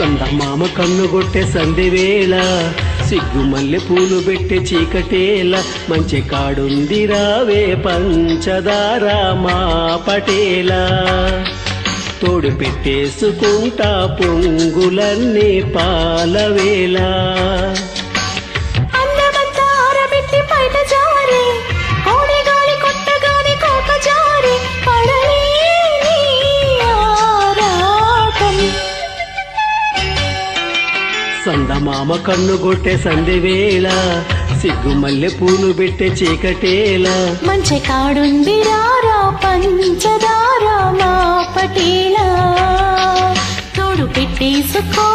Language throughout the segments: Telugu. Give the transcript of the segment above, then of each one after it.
సందమామ కన్నుగొట్టె సంధివేళ సిగ్గు మల్లె పూలు పెట్టే చీకటేల మంచి కాడుంది రావే పంచదార మా పటేలా తోడు పెట్టేసుకుంటా పొంగులన్నీ పాలవేలా సందమామ కన్నుగొట్టె సంధివేళ సిగ్గు మల్లె పూలు పెట్టే చీకటేలా మంచి కాడుంది రారా పంచదారా మా పటేలా తోడు పెట్టేసుకో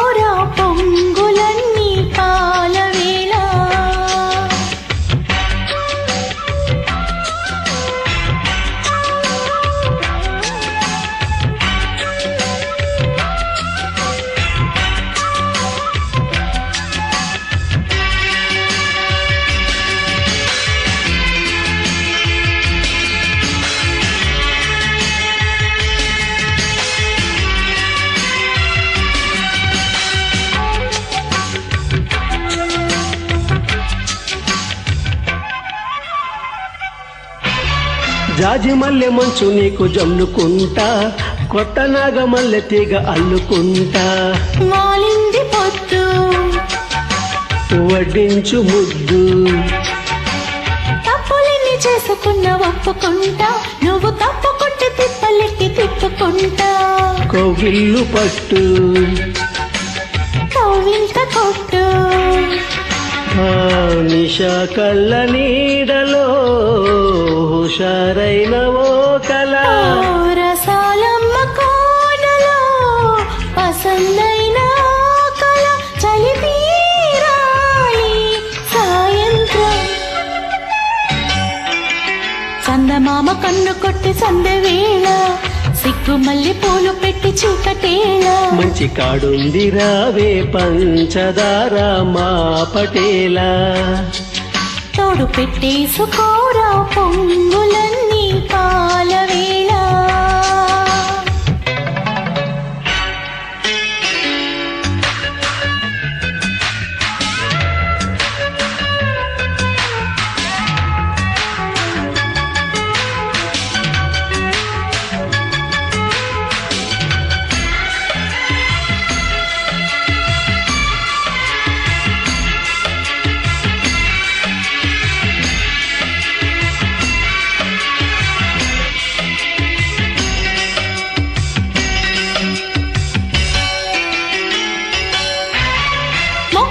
జాజి మల్లె మంచు నీకు జమ్ముకుంటా కొత్త నాగ మల్లె తీగ అల్లుకుంటా. వాలింది పొత్తు వడ్డించు ముద్దు. తప్పులన్నీ చేసుకున్న ఒప్పుకుంటా నువ్వు తప్పుకుంటే తిప్పలెట్టి తిప్పుకుంటా. కవిల్లు పట్టు. కవ్వింత కొట్టు. నిషా కళ్ళ నీడలో హుషారైన ఓ కళ. రసాలమ్మ కోనలో పసందైన కళ. సాయంత్రం. చందమామ కన్ను కొట్టి సందవేళ సిగ్గు మళ్ళీ పూలు పెట్టి చీకటేళ. మంచి కాడుంది రావే పంచదార మా పటేలా తోడు పెట్టేసుకోరా పొంగులన్నీ పాలవేళ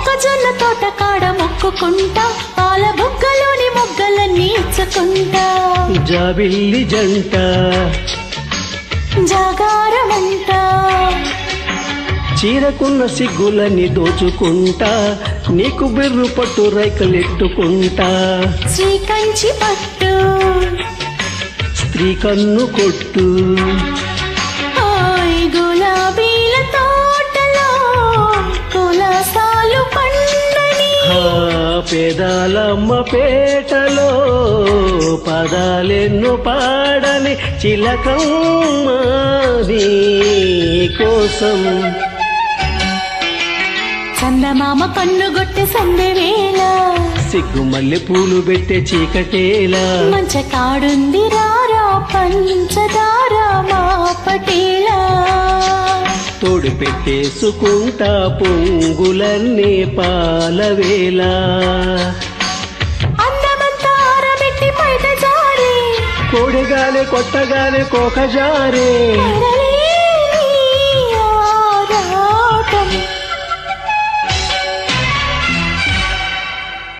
మొక్కజొన్న తోట కాడ మొక్కుకుంటా పాల బుగ్గలోని మొగ్గలన్నీ ఇచ్చుకుంటా. జాబిల్లి జంట. జాగారమంటా చీరకున్న సిగ్గులని దోచుకుంటా నీకు బిర్రు పట్టు రైకలెట్టుకుంటా శ్రీకంచి పట్టు. స్త్రీ కన్ను కొట్టు. పేదాలమ్మ పేటలో పదాలెన్ను పాడని చిలకమ్మ నీ కోసం. చందమామ కన్నుగొట్టె సందెవేళ సిగ్గు మల్లె పూలు పెట్టే చీకటేలా. మంచ కాడుంది రారా పంచదార మా పటేలా. తోడు పెట్టేసుకుంటా పొంగులన్నీ పాలవేలా కోడిగానే కొట్టగానే కోకజారే.